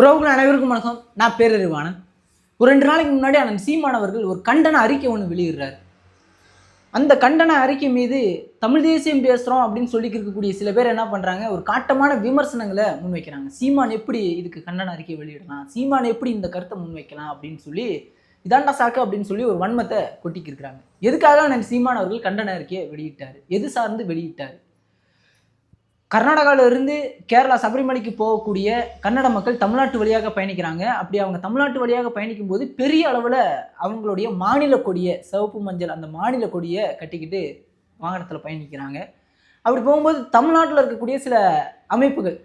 உறவுகள் அனைவருக்கும் வணக்கம். நான் பேரறிவானன் ஒரு ரெண்டு நாளைக்கு முன்னாடி அண்ணன் சீமானவர்கள் ஒரு கண்டன அறிக்கை ஒன்று வெளியிடுறாரு. அந்த கண்டன அறிக்கை மீது தமிழ் தேசியம் பேசுகிறோம் அப்படின்னு சொல்லி இருக்கக்கூடிய சில பேர் என்ன பண்ணுறாங்க ஒரு காட்டமான விமர்சனங்களை முன்வைக்கிறாங்க. சீமான் எப்படி இதுக்கு கண்டன அறிக்கை வெளியிடலாம்? சீமான் எப்படி இந்த கருத்தை முன்வைக்கலாம் அப்படின்னு சொல்லி இதாண்டா சாக்கு அப்படின்னு சொல்லி ஒரு வன்மத்தை கொட்டிக்கிருக்கிறாங்க. எதுக்காக அண்ணன் சீமான் அவர்கள் கண்டன அறிக்கையை வெளியிட்டார்? எது சார்ந்து வெளியிட்டார்? கர்நாடகாவிலிருந்து கேரளா சபரிமலைக்கு போகக்கூடிய கன்னட மக்கள் தமிழ்நாட்டு வழியாக பயணிக்கிறாங்க. அப்படி அவங்க தமிழ்நாட்டு வழியாக பயணிக்கும் போது பெரிய அளவில் அவங்களுடைய மாநில கொடியை சிவப்பு மஞ்சள் அந்த மாநில கொடியை கட்டிக்கிட்டு வாகனத்தில் பயணிக்கிறாங்க. அப்படி போகும்போது தமிழ்நாட்டில் இருக்கக்கூடிய சில அமைப்புகள்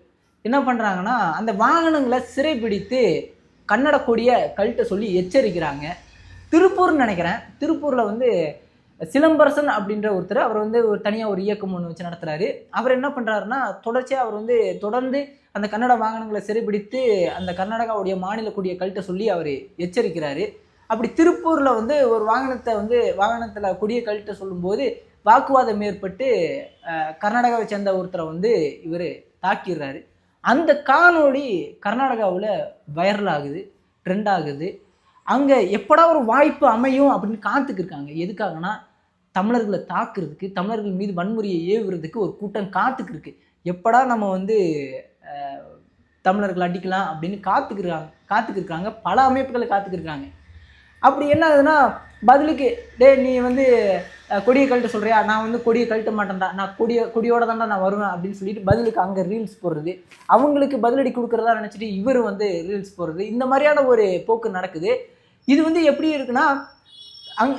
என்ன பண்ணுறாங்கன்னா அந்த வாகனங்களை சிறைப்பிடித்து கன்னட கொடியை கழுட்ட சொல்லி எச்சரிக்கிறாங்க. திருப்பூர்னு நினைக்கிறேன். திருப்பூரில் வந்து சிலம்பரசன் அப்படின்ற ஒருத்தர் அவர் வந்து ஒரு தனியாக ஒரு இயக்கம் ஒன்று வச்சு நடத்துகிறாரு அவர் என்ன பண்ணுறாருன்னா தொடர்ச்சியாக அவர் வந்து தொடர்ந்து அந்த கன்னட வாகனங்களை சிறைபிடித்து அந்த கர்நாடகாவுடைய மாநில கூடிய கழட்ட சொல்லி அவர் எச்சரிக்கிறாரு. அப்படி திருப்பூரில் வந்து ஒரு வாகனத்தை வந்து வாகனத்தில் கொடிய கழட்ட சொல்லும்போது வாக்குவாதம் ஏற்பட்டு கர்நாடகாவை சேர்ந்த ஒருத்தரை வந்து இவர் தாக்கிடுறாரு. அந்த காணொளி கர்நாடகாவில் வைரல் ஆகுது ட்ரெண்ட் ஆகுது. அங்கே எப்படா ஒரு வாய்ப்பு அமையும் அப்படின்னு காத்துக்கிருக்காங்க எதுக்காகனா தமிழர்களை தாக்குறதுக்கு தமிழர்கள் மீது வன்முறையை ஏவுறதுக்கு ஒரு கூட்டம் காத்துக்கிருக்கு எப்படா நம்ம வந்து தமிழர்களை தமிழர்கள் அடிக்கலாம் அப்படின்னு காத்துக்கிருக்காங்க காத்துக்கிருக்காங்க பல அமைப்புகளை காத்துக்கிருக்காங்க அப்படி என்ன ஆகுதுன்னா பதிலுக்கு டேய் நீ வந்து கொடியை கழட்ட சொல்கிறியா நான் வந்து கொடியை கழட்ட மாட்டேன்டா. நான் கொடியை கொடியோட தான்டா நான் வருவேன் அப்படின்னு சொல்லிட்டு பதிலுக்கு அங்கே ரீல்ஸ் போடுறது. அவங்களுக்கு பதிலடி கொடுக்குறதா நினச்சிட்டு இவர் வந்து ரீல்ஸ் போடுறது. இந்த மாதிரியான ஒரு போக்கு நடக்குது. இது வந்து எப்படி இருக்குன்னா அங்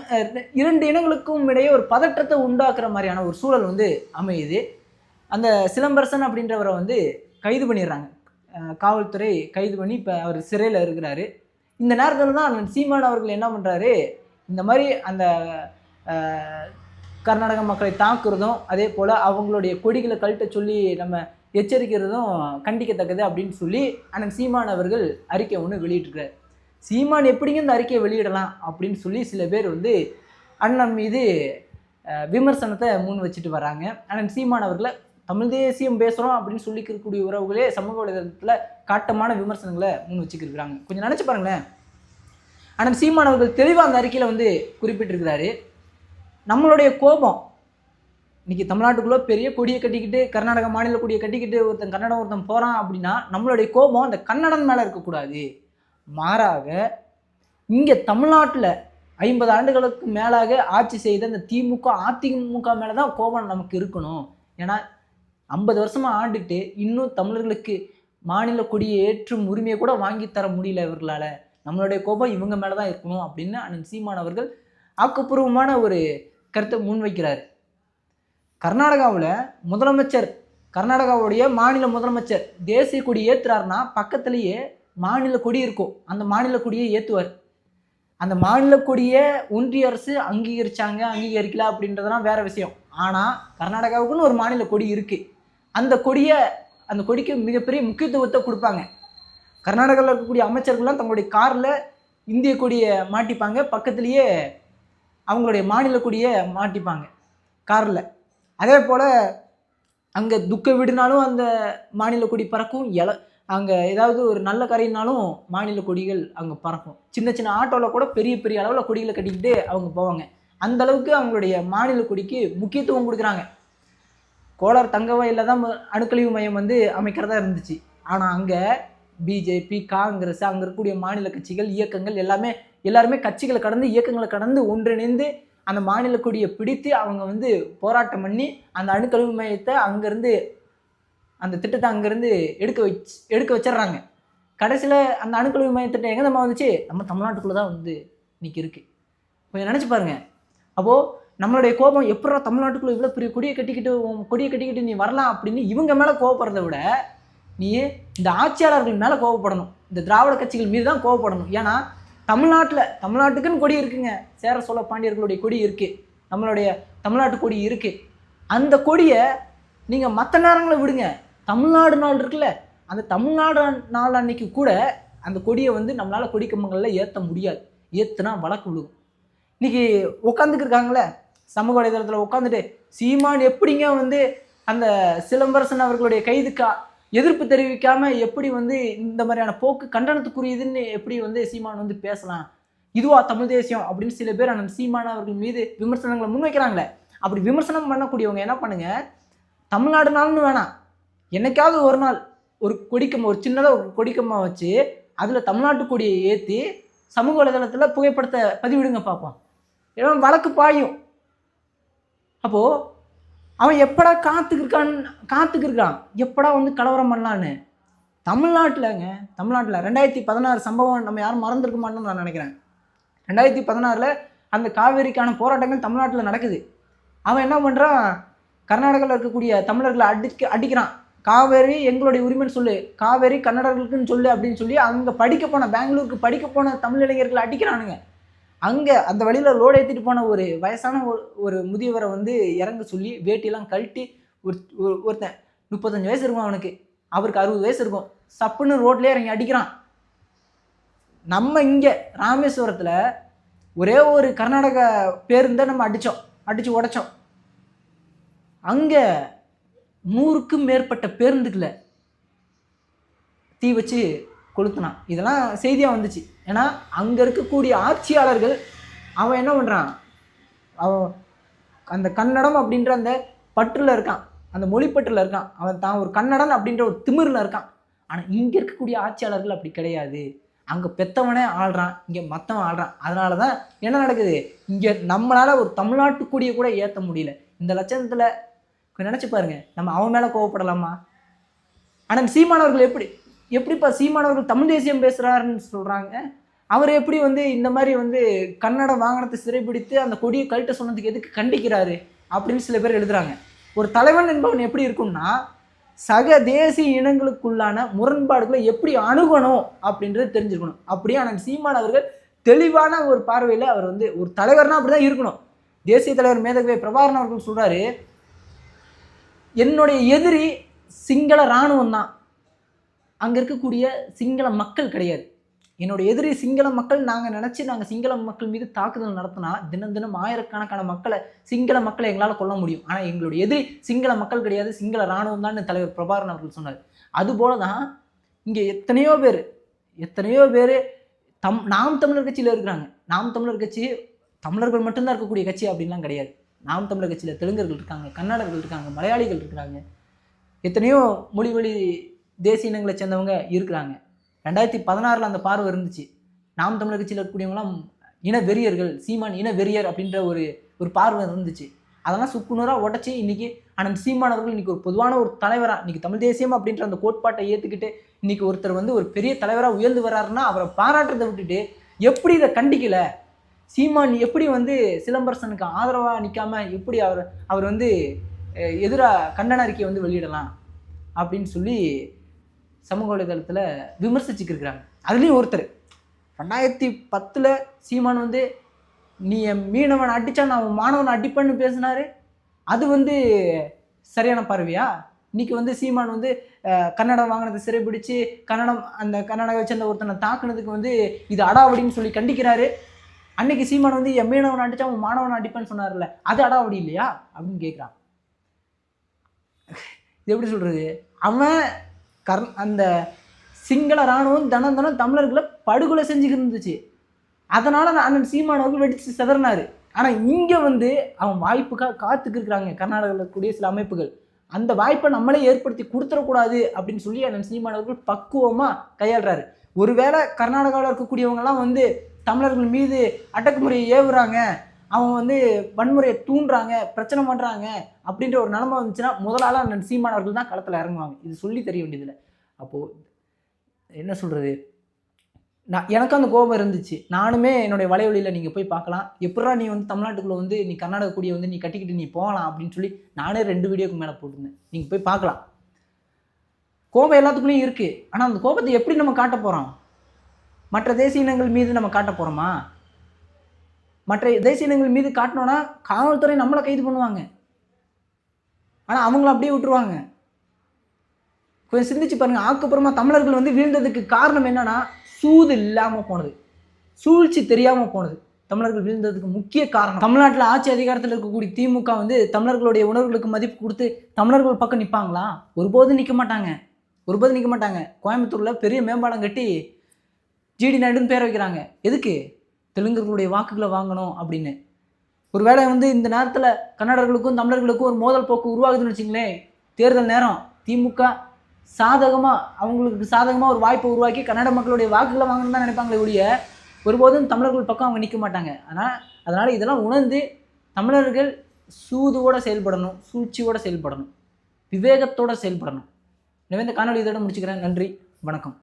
இரண்டு இனங்களுக்கும் இடையே ஒரு பதற்றத்தை உண்டாக்குற மாதிரியான ஒரு சூழல் வந்து அமையுது. அந்த சிலம்பரசன் அப்படின்றவரை வந்து கைது பண்ணிடுறாங்க. காவல்துறை கைது பண்ணி இப்போ அவர் சிறையில் இருக்கிறாரு. இந்த நேரத்தில் தான் சீமான் அவர்கள் என்ன பண்ணுறாரு இந்த மாதிரி அந்த கர்நாடக மக்களை தாக்குறதும் அதே போல் அவங்களுடைய கொடிகளை கழட்ட சொல்லி நம்ம எச்சரிக்கிறதும் கண்டிக்கத்தக்கது அப்படின்னு சொல்லி அண்ணன் சீமான் அவர்கள் அறிக்கை ஒன்று வெளியிட்டிருக்கிறார். சீமான் எப்படிங்க இந்த அறிக்கையை வெளியிடலாம் அப்படின்னு சொல்லி சில பேர் வந்து அண்ணன் மீது விமர்சனத்தை முன் வச்சுட்டு வராங்க. அண்ணன் சீமான் அவர்களை தமிழ் தேசியம் பேசுகிறோம் அப்படின்னு சொல்லிக்கக்கூடிய உறவுகளே சமூக வலைதளத்தில் காட்டமான விமர்சனங்களை முன் வச்சுக்கிருக்கிறாங்க. கொஞ்சம் நினச்சி பாருங்களேன். அண்ணன் சீமான் அவர்கள் தெளிவாக அந்த அறிக்கையில் வந்து குறிப்பிட்டிருக்கிறாரு. நம்மளுடைய கோபம் இன்றைக்கி தமிழ்நாட்டுக்குள்ளே பெரிய கொடியை கட்டிக்கிட்டு கர்நாடக மாநில கொடியை கட்டிக்கிட்டு ஒருத்தன் கன்னடம் ஒருத்தன் போகிறான் அப்படின்னா நம்மளுடைய கோபம் அந்த கன்னடன் மேலே இருக்கக்கூடாது. மாறாக இங்கே தமிழ்நாட்டில் ஐம்பது ஆண்டுகளுக்கு மேலாக ஆட்சி செய்த இந்த திமுக அதிமுக மேலே தான் கோபம் நமக்கு இருக்கணும். ஏன்னா ஐம்பது வருஷமாக ஆண்டுட்டு இன்னும் தமிழர்களுக்கு மாநில கொடியை ஏற்றும் உரிமையை கூட வாங்கி தர முடியல இவர்களால். நம்மளுடைய கோபம் இவங்க மேலே தான் இருக்கணும் அப்படின்னு அண்ணன் சீமான் அவர்கள் ஆக்கப்பூர்வமான ஒரு கருத்தை முன்வைக்கிறார். கர்நாடகாவில் முதலமைச்சர் கர்நாடகாவுடைய மாநில முதலமைச்சர் தேசிய கொடி ஏற்றுறாருன்னா பக்கத்துலேயே மாநில கொடி இருக்கும் அந்த மாநில கொடியை ஏற்றுவார் அந்த மாநில கொடியை ஒன்றிய அரசு அங்கீகரிச்சாங்க அங்கீகரிக்கல அப்படின்றதெல்லாம் வேற விஷயம். ஆனால் கர்நாடகாவுக்குன்னு ஒரு மாநில கொடி இருக்குது அந்த கொடியை அந்த கொடிக்கு மிகப்பெரிய முக்கியத்துவத்தை கொடுப்பாங்க. கர்நாடகாவில் இருக்கக்கூடிய அமைச்சர்கள்லாம் தங்களுடைய காரில் இந்திய கொடியை மாட்டிப்பாங்க. பக்கத்துலேயே அவங்களுடைய மாநில கொடியை மாட்டிப்பாங்க காரில். அதே போல் அங்கே துக்க விடுனாலும் அந்த மாநில கொடி பறக்கும். இல அங்கே ஏதாவது ஒரு நல்ல கரையினாலும் மாநில கொடிகள் அங்கே பறக்கும். சின்ன சின்ன ஆட்டோவில் கூட பெரிய பெரிய அளவில் கொடிகளை கட்டிக்கிட்டு அவங்க போவாங்க. அந்த அளவுக்கு அவங்களுடைய மாநில கொடிக்கு முக்கியத்துவம் கொடுக்குறாங்க. கோலார் தங்கவயலில் தான் அணுக்கழிவு மையம் வந்து அமைக்கிறதா இருந்துச்சு. ஆனால் அங்கே பிஜேபி காங்கிரஸ் அங்கே இருக்கக்கூடிய மாநில கட்சிகள் இயக்கங்கள் எல்லாமே எல்லாருமே கட்சிகளை கடந்து இயக்கங்களை கடந்து ஒன்றிணைந்து அந்த மாநில கொடியை பிடித்து அவங்க வந்து போராட்டம் பண்ணி அந்த அணுக்கழிவு மையத்தை அங்கேருந்து அந்த திட்டத்தை அங்கேருந்து எடுக்க வச்சு எடுக்க வச்சிடுறாங்க. கடைசியில் அந்த அணுக்கழிவு மைய திட்டம் எங்கே நம்ம வந்துச்சு? நம்ம தமிழ்நாட்டுக்குள்ளே தான் வந்து இன்னைக்கு இருக்குது கொஞ்சம் நினச்சி பாருங்க. அப்போது நம்மளுடைய கோபம் எப்படா தமிழ்நாட்டுக்குள்ளே இவ்வளோ பெரிய கொடியை கட்டிக்கிட்டு உன் கொடியை கட்டிக்கிட்டு நீ வரலாம் அப்படின்னு இவங்க மேலே கோவப்படுறத விட நீ இந்த ஆட்சியாளர்கள் மேலே கோவப்படணும். இந்த திராவிட கட்சிகள் மீது தான் கோவப்படணும். ஏன்னா தமிழ்நாட்டில் தமிழ்நாட்டுக்குன்னு கொடி இருக்குங்க. சேர சோழ பாண்டியர்களுடைய கொடி இருக்குது நம்மளுடைய தமிழ்நாட்டு கொடி இருக்குது அந்த கொடியை நீங்கள் மற்ற நேரங்களை விடுங்க. தமிழ்நாடு நாள் இருக்குல்ல அந்த தமிழ்நாடு நாள் அன்னைக்கு கூட அந்த கொடியை வந்து நம்மளால் கொடி கம்பங்களில் ஏற்ற முடியாது. ஏற்றுனா வழக்கு விழுகும். இன்னைக்கு உட்காந்துக்கிருக்காங்களே சமூக வலைதளத்தில் உட்காந்துட்டு சீமான் எப்படிங்க வந்து அந்த சிலம்பரசன் அவர்களுடைய கைதுக்கா எதிர்ப்பு தெரிவிக்காமல் எப்படி வந்து இந்த மாதிரியான போக்கு கண்டனத்துக்குரியதுன்னு எப்படி வந்து சீமான் வந்து பேசலாம்? இதுவா தமிழ் தேசியம் அப்படின்னு சில பேர் அந்த சீமான் அவர்கள் மீது விமர்சனங்களை முன்வைக்கிறாங்களே. அப்படி விமர்சனம் பண்ணக்கூடியவங்க என்ன பண்ணுங்க? தமிழ்நாடு நாள்னு வேணாம். என்னைக்காவது ஒரு நாள் ஒரு கொடிக்கம்மா ஒரு சின்னதாக ஒரு கொடிக்கம்மா வச்சு அதில் தமிழ்நாட்டு கொடியை ஏற்றி சமூக வலைதளத்தில் புகைப்படத்தை பதிவிடுங்க பார்ப்போம் ஏன்னா வழக்கு பாயும். அப்போது அவன் எப்படா காத்துக்கிருக்கான் காத்துக்கிருக்கான் எப்படா வந்து கலவரம் பண்ணலான்னு? தமிழ்நாட்டில்ங்க தமிழ்நாட்டில் ரெண்டாயிரத்தி பதினாறு சம்பவம் நம்ம யாரும் மறந்துருக்க மாட்டோம்னு நான் நினைக்கிறேன். ரெண்டாயிரத்தி பதினாறில் அந்த காவேரிக்கான போராட்டங்கள் தமிழ்நாட்டில் நடக்குது. அவன் என்ன பண்ணுறான் கர்நாடகாவில் இருக்கக்கூடிய தமிழர்களை அடிக்க அடிக்கிறான். காவேரி எங்களுடைய உரிமைன்னு சொல்லு. காவேரி கன்னடர்களுக்குன்னு சொல்லு அப்படின்னு சொல்லி அங்கே படிக்க போன பெங்களூருக்கு படிக்க போன தமிழ் இளைஞர்களை அடிக்கிறானுங்க. அங்கே அந்த வழியில் லோடு ஏற்றிட்டு போன ஒரு வயசான ஒரு ஒரு முதியவரை வந்து இறங்க சொல்லி வேட்டியெல்லாம் கழட்டி ஒரு ஒரு- ஒருத்தன் முப்பத்தஞ்சு வயசு இருக்கும் அவனுக்கு. அவருக்கு அறுபது வயசு இருக்கும். சப்புன்னு ரோட்லேயே இறங்கி அடிக்கிறான். நம்ம இங்கே ராமேஸ்வரத்தில் ஒரே ஒரு கர்நாடக பேருந்தை நம்ம அடித்தோம் அடித்து உடைச்சோம். அங்கே நூறுக்கும் மேற்பட்ட பேருந்துகளை தீ வச்சு கொளுத்துனான். இதெல்லாம் செய்தியாக வந்துச்சு. ஏன்னா அங்கே இருக்கக்கூடிய ஆட்சியாளர்கள் அவன் என்ன பண்ணுறான் அவன் அந்த கன்னடம் அப்படின்ற அந்த பற்றில் இருக்கான். அந்த மொழிப்பற்றில் இருக்கான். அவன் தான் ஒரு கன்னடன் அப்படின்ற ஒரு திமிரில் இருக்கான். ஆனால் இங்கே இருக்கக்கூடிய ஆட்சியாளர்கள் அப்படி கிடையாது. அங்கே பெத்தவனே ஆள்றான். இங்கே மற்றவன் ஆள்றான். அதனால தான் என்ன நடக்குது? இங்கே நம்மளால் ஒரு தமிழ்நாட்டு கொடியை கூட ஏற்ற முடியல. இந்த லட்சணத்தில் நினச்சி பாருங்க. நம்ம அவன் மேலே கோவப்படலாமா? ஆனால் சீமானவர்கள் எப்படி? எப்படிப்பா சீமானவர்கள் தமிழ் தேசியம் பேசுகிறாருன்னு சொல்கிறாங்க அவர் எப்படி வந்து இந்த மாதிரி வந்து கன்னட வாகனத்தை சிறைப்பிடித்து அந்த கொடியை கழட்ட சொன்னதுக்கு எதுக்கு கண்டிக்கிறாரு அப்படின்னு சில பேர் எழுதுறாங்க. ஒரு தலைவன் என்பவன் எப்படி இருக்கும்னா சக தேசிய இனங்களுக்குள்ளான முரண்பாடுகளை எப்படி அணுகணும் அப்படின்றது தெரிஞ்சிருக்கணும். அப்படியே ஆனால் சீமான் அவர்கள் தெளிவான ஒரு பார்வையில் அவர் வந்து ஒரு தலைவர்னா அப்படி தான் இருக்கணும். தேசிய தலைவர் மேதகவே பிரபாகரன் அவர்கள் சொல்கிறாரு என்னுடைய எதிரி சிங்கள இராணுவம் தான். அங்கே இருக்கக்கூடிய சிங்கள மக்கள் கிடையாது. என்னுடைய எதிரி சிங்கள மக்கள் நாங்கள் நினச்சி நாங்கள் சிங்கள மக்கள் மீது தாக்குதல் நடத்தினா தினம் தினம் ஆயிரக்கணக்கான மக்களை சிங்கள மக்களை எங்களால் கொல்ல முடியும். ஆனால் எங்களுடைய எதிரி சிங்கள மக்கள் கிடையாது சிங்கள இராணுவம் தான் தலைவர் பிரபாகரன் அவர்கள் சொன்னார். அதுபோல தான் இங்கே எத்தனையோ பேர் எத்தனையோ பேர் தம் நாம் தமிழர் கட்சியில் இருக்கிறாங்க. நாம் தமிழர் கட்சி தமிழர்கள் மட்டும்தான் இருக்கக்கூடிய கட்சி அப்படின்லாம் கிடையாது. நாம் தமிழர் கட்சியில் தெலுங்கர்கள் இருக்காங்க கன்னடர்கள் இருக்காங்க மலையாளிகள் இருக்கிறாங்க. எத்தனையோ மொழி வழி தேசிய இனங்களை சேர்ந்தவங்க இருக்கிறாங்க. ரெண்டாயிரத்தி பதினாறில் அந்த பார்வை இருந்துச்சு. நாம் தமிழர் கட்சியில் இருக்கக்கூடியவங்களாம் இன வெறியர்கள் சீமான் இன வெறியர் அப்படின்ற ஒரு ஒரு பார்வை இருந்துச்சு. அதெல்லாம் சுக்குநூறாக உடச்சி இன்றைக்கி அனந்த் சீமானவர்கள் இன்றைக்கி ஒரு பொதுவான ஒரு தலைவராக இன்றைக்கி தமிழ் தேசியம் அப்படின்ற அந்த கோட்பாட்டை ஏற்றுக்கிட்டு இன்றைக்கி ஒருத்தர் வந்து ஒரு பெரிய தலைவராக உயர்ந்து வர்றாருன்னா அவரை பாராட்டுறதை விட்டுட்டு எப்படி இதை கண்டிக்கல? சீமான் எப்படி வந்து சிலம்பரசனுக்கு ஆதரவாக நிற்காம எப்படி அவர் அவர் வந்து எதிராக கண்டன அறிக்கையை வந்து வெளியிடலாம் அப்படின்னு சொல்லி சமூக வலைதளத்தில் விமர்சிச்சுக்கிருக்கிறாங்க. அதுலேயும் ஒருத்தர் ரெண்டாயிரத்தி பத்தில் சீமான் வந்து நீ என் மீனவன் அடித்தா நான் உன் மாணவனை அடிப்பேன்னு பேசினார். அது வந்து சரியான பார்வையா? இன்னைக்கு வந்து சீமான் வந்து கன்னடம் வாங்கினதை சிறைபிடிச்சு கன்னடம் அந்த கன்னடாவை சேர்ந்த ஒருத்தனை தாக்குனதுக்கு வந்து இது அடாவடின்னு சொல்லி கண்டிக்கிறாரு. அன்னைக்கு சீமான் வந்து என் மீனவன் அடிச்சா உன் மாணவன் அடிப்பேன்னு சொன்னார்ல அது அடாவடி இல்லையா? அப்படின்னு கேட்குறான் இது எப்படி சொல்கிறது அவன் கர் அந்த சிங்கள இராணுவம் தினம் தினம் தமிழர்களை படுகொலை செஞ்சுக்கிட்டு இருந்துச்சு. அதனால் நான் அண்ணன் சீமானவர்கள் வெடித்து செதறினார். ஆனால் இங்கே வந்து அவன் வாய்ப்புக்காக காத்துக்கு இருக்கிறாங்க கர்நாடகாவில் இருக்கக்கூடிய சில அமைப்புகள். அந்த வாய்ப்பை நம்மளே ஏற்படுத்தி கொடுத்துடக்கூடாது அப்படின்னு சொல்லி அண்ணன் சீமானவர்கள் பக்குவமாக கையாளுறாரு. ஒருவேளை கர்நாடகாவில் இருக்கக்கூடியவங்கலாம் வந்து தமிழர்கள் மீது அடக்குமுறையை ஏவுறாங்க. அவன் வந்து வன்முறையை தூண்டுறாங்க பிரச்சனை பண்ணுறாங்க அப்படின்ற ஒரு நிலமை வந்துச்சுன்னா முதலாள அண்ணன் தான் களத்தில் இறங்குவாங்க. இது சொல்லி தெரிய வேண்டியதில்லை. அப்போது என்ன சொல்கிறது நான் எனக்கும் அந்த கோபம் இருந்துச்சு. நானுமே என்னுடைய வலைவழியில் நீங்கள் போய் பார்க்கலாம். எப்படா நீ வந்து தமிழ்நாட்டுக்குள்ளே வந்து நீ கர்நாடக கூடிய வந்து நீ கட்டிக்கிட்டு நீ போகலாம் அப்படின்னு சொல்லி நானே ரெண்டு வீடியோக்கு மேலே போட்டிருந்தேன். நீங்கள் போய் பார்க்கலாம். கோபம் எல்லாத்துக்குள்ளேயும் இருக்குது ஆனால் அந்த கோபத்தை எப்படி நம்ம காட்ட போகிறோம் மற்ற தேசிய இனங்கள் மீது நம்ம காட்ட போகிறோமா மற்ற தேசிய இனங்கள் மீது காட்டினோன்னா காவல்துறை நம்மளை கைது பண்ணுவாங்க. ஆனால் அவங்கள அப்படியே விட்டுருவாங்க. கொஞ்சம் சிந்திச்சு பாருங்க. ஆக்கப்புறமா தமிழர்கள் வந்து வீழ்ந்ததுக்கு காரணம் என்னன்னா சூது இல்லாமல் போனது. சூழ்ச்சி தெரியாமல் போனது. தமிழர்கள் வீழ்ந்ததுக்கு முக்கிய காரணம். தமிழ்நாட்டில் ஆட்சி அதிகாரத்தில் இருக்கக்கூடிய திமுக வந்து தமிழர்களுடைய உணர்வுகளுக்கு மதிப்பு கொடுத்து தமிழர்கள் பக்கம் நிற்பாங்களா ஒருபோதும் நிற்க மாட்டாங்க. ஒருபோதும் நிற்க மாட்டாங்க. கோயம்புத்தூரில் பெரிய மேம்பாலம் கட்டி ஜிடி நாயுடுன்னு பேர் வைக்கிறாங்க. எதுக்கு? தெலுங்கர்களுடைய வாக்குகளை வாங்கணும் அப்படின்னு. ஒருவேளை வந்து இந்த நேரத்தில் கன்னடர்களுக்கும் தமிழர்களுக்கும் ஒரு மோதல் போக்கு உருவாகுதுன்னு வச்சுங்களேன். தேர்தல் நேரம். திமுக சாதகமாக அவங்களுக்கு சாதகமாக ஒரு வாய்ப்பை உருவாக்கி கன்னட மக்களுடைய வாக்குகளை வாங்கணும்னு தான் நினைப்பாங்களே ஒழிய ஒருபோதும் தமிழர்கள் பக்கம் அவங்க நிற்க மாட்டாங்க. ஆனால் அதனால் இதெல்லாம் உணர்ந்து தமிழர்கள் சூதுவோடு செயல்படணும் சூழ்ச்சியோட செயல்படணும் விவேகத்தோடு செயல்படணும். எனவே இந்த காணொலி இதோட முடிச்சுக்கிறேன். நன்றி வணக்கம்.